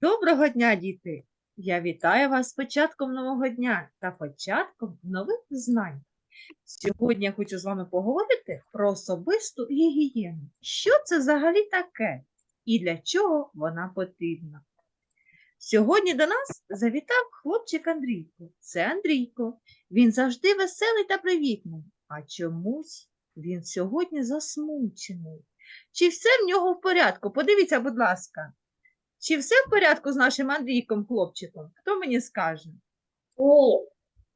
Доброго дня, діти! Я вітаю вас з початком нового дня та початком нових знань. Сьогодні я хочу з вами поговорити про особисту гігієну. Що це взагалі таке і для чого вона потрібна? Сьогодні до нас завітав хлопчик Андрійко. Це Андрійко. Він завжди веселий та привітний, а чомусь він сьогодні засмучений. Чи все в нього в порядку? Подивіться, будь ласка. Чи все в порядку з нашим Андрійком, хлопчиком? Хто мені скаже? Ні,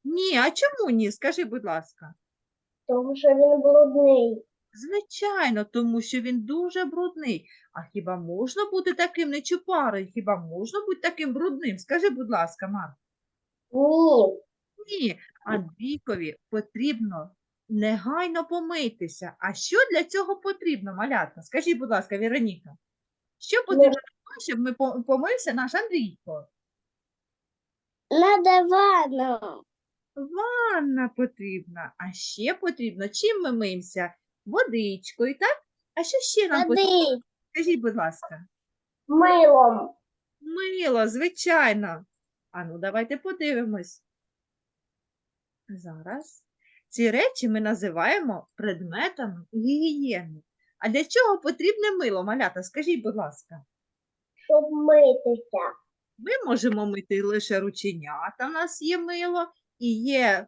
Ні, а чому ні? Скажи, будь ласка. тому що він брудний. Звичайно, тому що він дуже брудний. А хіба можна бути таким нечупарою? Хіба можна бути таким брудним? Скажи, будь ласка, Марк. Ні, Ні, Андрійкові потрібно негайно помитися. А що для цього потрібно, малятка? Скажіть, будь ласка, Вероніка, що потрібно щоб ми помився наш Андрійко? надо ванну. Ванна потрібна, а ще потрібно, чим ми миємося? Водичкою, так? А що ще нам потрібно? Скажіть, будь ласка. Милом. Мило, звичайно. А ну, давайте подивимось. Зараз. Ці речі ми називаємо предметами гігієни. А для чого потрібне мило, малята? Скажіть, будь ласка. Щоб митися. Ми можемо мити лише рученята, у нас є мило, і є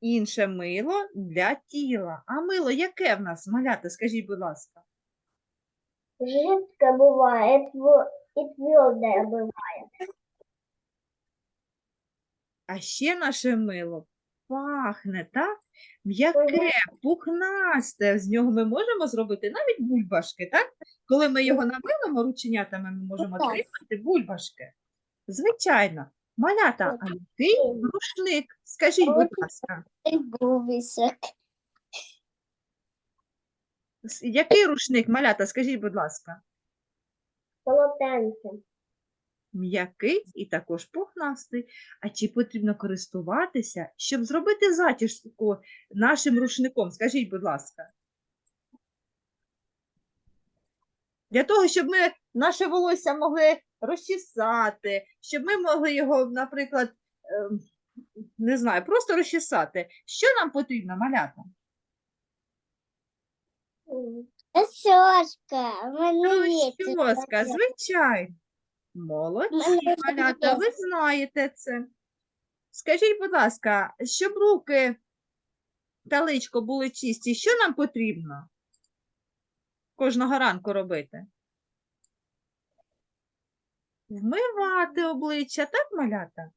інше мило для тіла. А мило яке в нас, малята? Скажіть, будь ласка. Жидке буває і тверде буває. А ще наше мило пахне, так? М'яке, пухнасте. З нього ми можемо зробити навіть бульбашки, так? Коли ми його намилимо рученятами, ми можемо отримати бульбашки. Звичайно. Малята, а який рушник? Скажіть, будь ласка, який рушник, малята, скажіть, будь ласка, Полотенце. м'який і також пухнастий. А чи потрібно користуватися, щоб зробити затяжку нашим рушником? Скажіть, будь ласка. Для того, щоб ми наше волосся могли розчесати, щоб ми могли його, наприклад, ем, не знаю, просто розчесати. Що нам потрібно, малята? Мене є. Звичайно. Молодці, малята, ви знаєте це. Скажіть, будь ласка, щоб руки та личко були чисті, що нам потрібно кожного ранку робити? Вмивати обличчя, так, малята?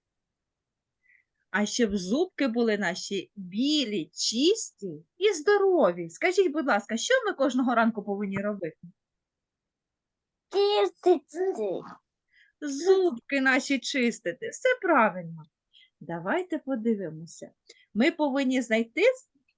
А щоб зубки були наші білі, чисті і здорові. Скажіть, будь ласка, що ми кожного ранку повинні робити? Чистити. Зубки наші чистити. Все правильно. Давайте подивимося. Ми повинні знайти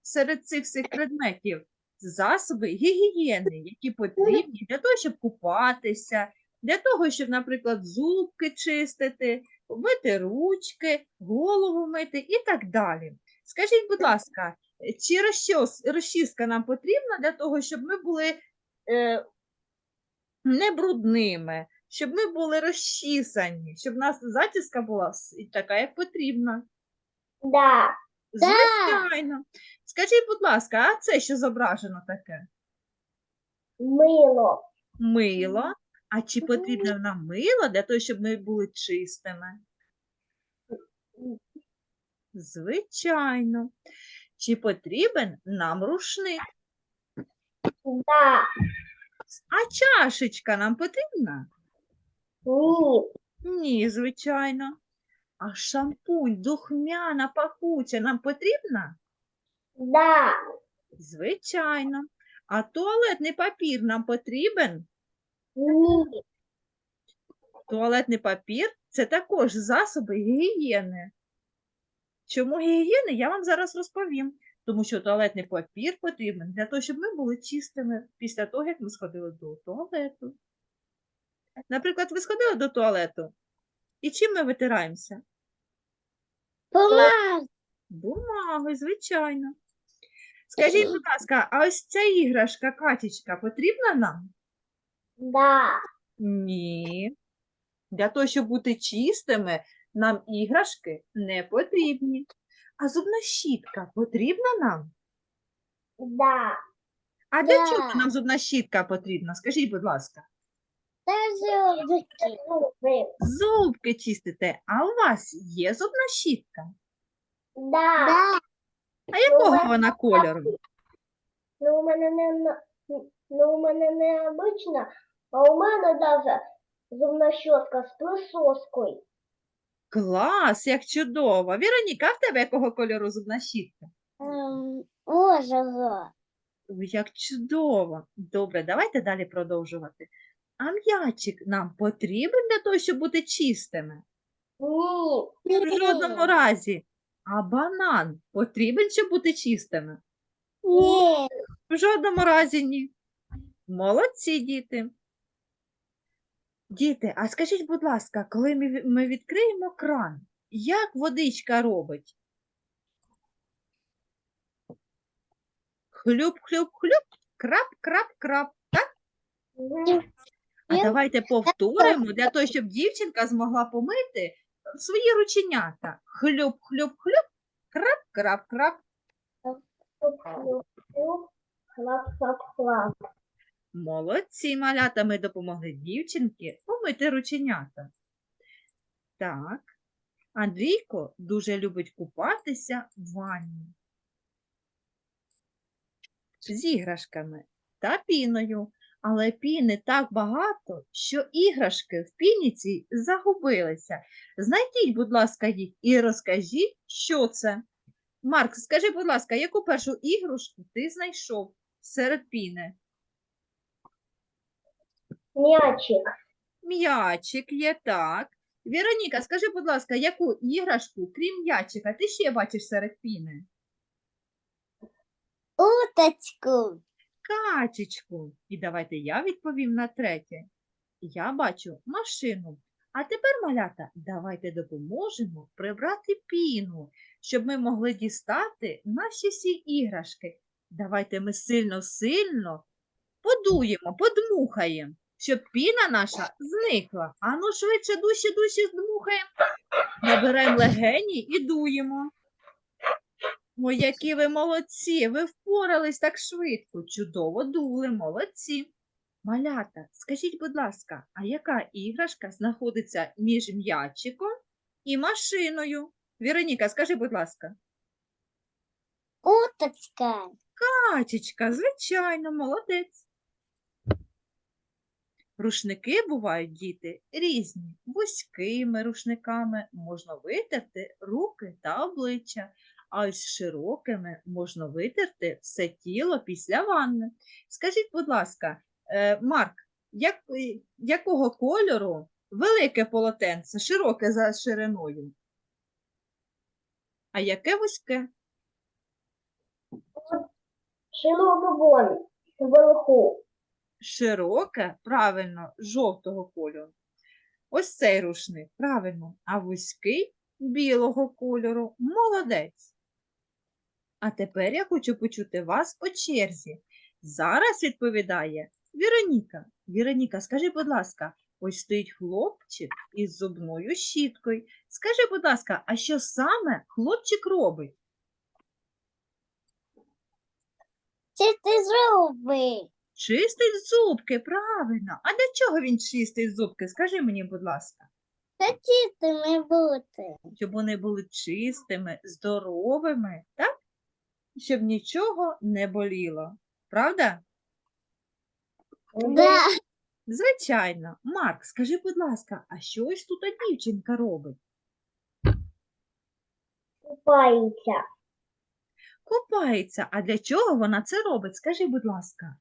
серед цих всіх предметів засоби гігієни, які потрібні для того, щоб купатися, для того, щоб, наприклад, зубки чистити, мити ручки, голову мити і так далі. Скажіть, будь ласка, чи розчіска нам потрібна для того, щоб ми були е, не брудними, щоб ми були розчісані, щоб у нас зачіска була така, як потрібна. Да. Звичайно. Скажіть, будь ласка, а це що зображено таке? Мило. Мило. А чи потрібно нам мило для того, щоб ми були чистими? Звичайно. Чи потрібен нам рушник? Да. А чашечка нам потрібна? Ні. Ні, звичайно. А шампунь, духмяна, пахуча нам потрібна? Да. Звичайно. А туалетний папір нам потрібен? Ні. Туалетний папір це також засоби гігієни. Чому гігієни, я вам зараз розповім. Тому що туалетний папір потрібен для того, щоб ми були чистими після того, як ми сходили до туалету. Наприклад, ви сходили до туалету, і чим ми витираємося? Помаз. Бумагою, звичайно. Скажіть, будь ласка, а ось ця іграшка, катічка, потрібна нам? Да. Ні. Для того, щоб бути чистими, нам іграшки не потрібні. А зубна щітка потрібна нам? Да. А для чого нам зубна щітка потрібна? Скажіть, будь ласка. Зубки. Зубки чистите, а у вас є зубна щітка? Да. Да. А якого мене вона кольору? Ну, у мене не ну, у мене не обична, а у мене даже зубна щотка з присоскою. Клас, як чудово. Віроніка, а в тебе якого кольору зубна щітка? Ем, Ожого. Як чудово. Добре, давайте далі продовжувати. А м'ячик нам потрібен для того, щоб бути чистими? В жодному разі. А банан потрібен, щоб бути чистими? В жодному разі ні. Молодці, діти. Діти, а скажіть, будь ласка, коли ми, ми відкриємо кран, як водичка робить? Хлюп-хлюп-хлюп, крап-крап-крап. А давайте повторимо для того, щоб дівчинка змогла помити свої рученята. Хлюп-хлюп-хлюп, крап-крап-крап. Хлоп-хлоп-хлоп, хлап-хлап-хлап. Молодці, малята, ми допомогли дівчинці помити рученята. Так, Андрійко дуже любить купатися в ванні з іграшками та піною. Але піни так багато, що іграшки в піні цій загубилися. Знайдіть, будь ласка, їх і розкажіть, що це. Марк, скажи, будь ласка, яку першу іграшку ти знайшов серед піни? М'ячик. М'ячик є так. Віроніка, скажи, будь ласка, яку іграшку, крім м'ячика, ти ще бачиш серед піни? Уточку. Качечку. І давайте я відповім на третє. Я бачу машину. А тепер, малята, давайте допоможемо прибрати піну, щоб ми могли дістати наші всі іграшки. Давайте ми сильно-сильно подуємо, подмухаємо, щоб піна наша зникла. Ану швидше, дужче здмухаємо. Набираємо легені і дуємо. Ой, які ви молодці! Ви впорались так швидко. Чудово дули, молодці. Малята, скажіть, будь ласка, а яка іграшка знаходиться між м'ячиком і машиною? Віроніка, скажи, будь ласка. Уточка. Качечка, звичайно, молодець. Рушники бувають, діти, різні. Вузькими рушниками можна витерти руки та обличчя, а ось широкими можна витерти все тіло після ванни. Скажіть, будь ласка, е, Марк, як, е, якого кольору велике полотенце, широке за шириною? А яке вузьке? Вон. Вверху. Широке, правильно, жовтого кольору. Ось цей рушник, правильно, а вузький білого кольору. Молодець. А тепер я хочу почути вас по черзі. Зараз відповідає Віроніка. Віроніка, скажи, будь ласка, ось стоїть хлопчик із зубною щіткою. Скажи, будь ласка, а що саме хлопчик робить? Чисті зуби. Чистить зубки, правильно. А для чого він чистить зубки? Скажи мені, будь ласка. Та чистими бути. щоб вони були чистими, здоровими, так? Щоб нічого не боліло. Правда? Да. Звичайно. Марк, скажи, будь ласка, а що ось тут дівчинка робить? Купається. Купається. А для чого вона це робить? Скажи, будь ласка,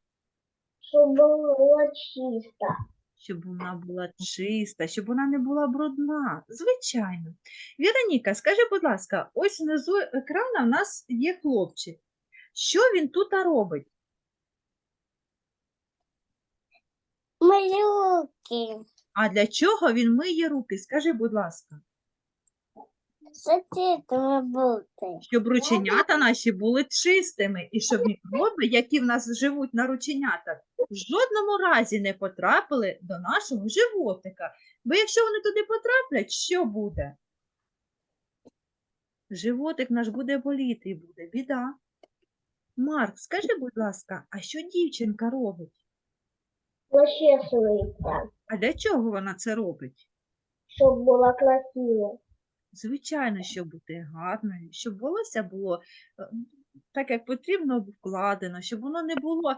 Щоб було чисто. Щоб вона була чиста, щоб вона не була брудна. Звичайно. Віроніка, скажи, будь ласка, ось внизу екрана в нас є хлопчик. Що він тут робить? Малюки. А для чого він миє руки? Скажи, будь ласка. Хотітиме бути. Щоб рученята наші були чистими, і щоб мікроби, які в нас живуть на рученятах, в жодному разі не потрапили до нашого животика. Бо якщо вони туди потраплять, що буде? Животик наш буде боліти і буде біда. Марк, скажи, будь ласка, а що дівчинка робить? Розчесується, А для чого вона це робить? щоб було красиво. Звичайно, щоб бути гарною, щоб волосся було е, так, як потрібно вкладено, щоб воно не було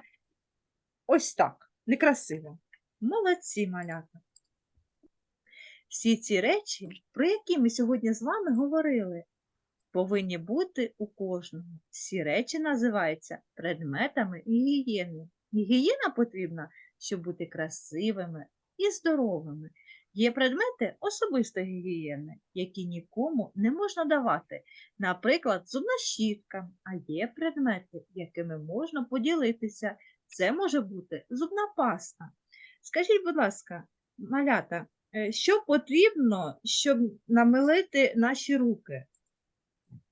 ось так, некрасиво. Молодці, малята. Всі ці речі, про які ми сьогодні з вами говорили, повинні бути у кожного. Всі речі називаються предметами гігієни. Гігієна потрібна, щоб бути красивими і здоровими. Є предмети особистої гігієни, які нікому не можна давати. Наприклад, зубна щітка, а є предмети, якими можна поділитися. Це може бути зубна паста. Скажіть, будь ласка, малята, е, що потрібно, щоб намилити наші руки?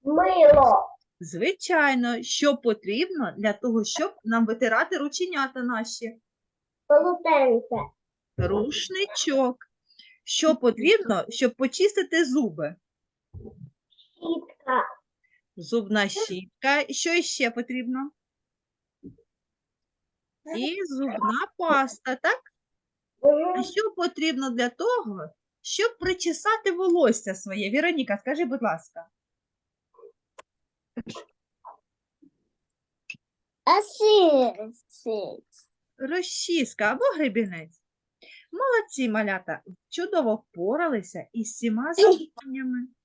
Мило, Звичайно, що потрібно для того, щоб нам витирати рученята наші? полотенце, Рушничок. Що потрібно, щоб почистити зуби? щітка, Зубна щітка. Що ще потрібно? І зубна паста, так? А що потрібно для того, щоб причесати волосся своє? Віроніка, скажи, будь ласка. Розчіска або гребінець. Молодці, малята, чудово впоралися із всіма завданнями.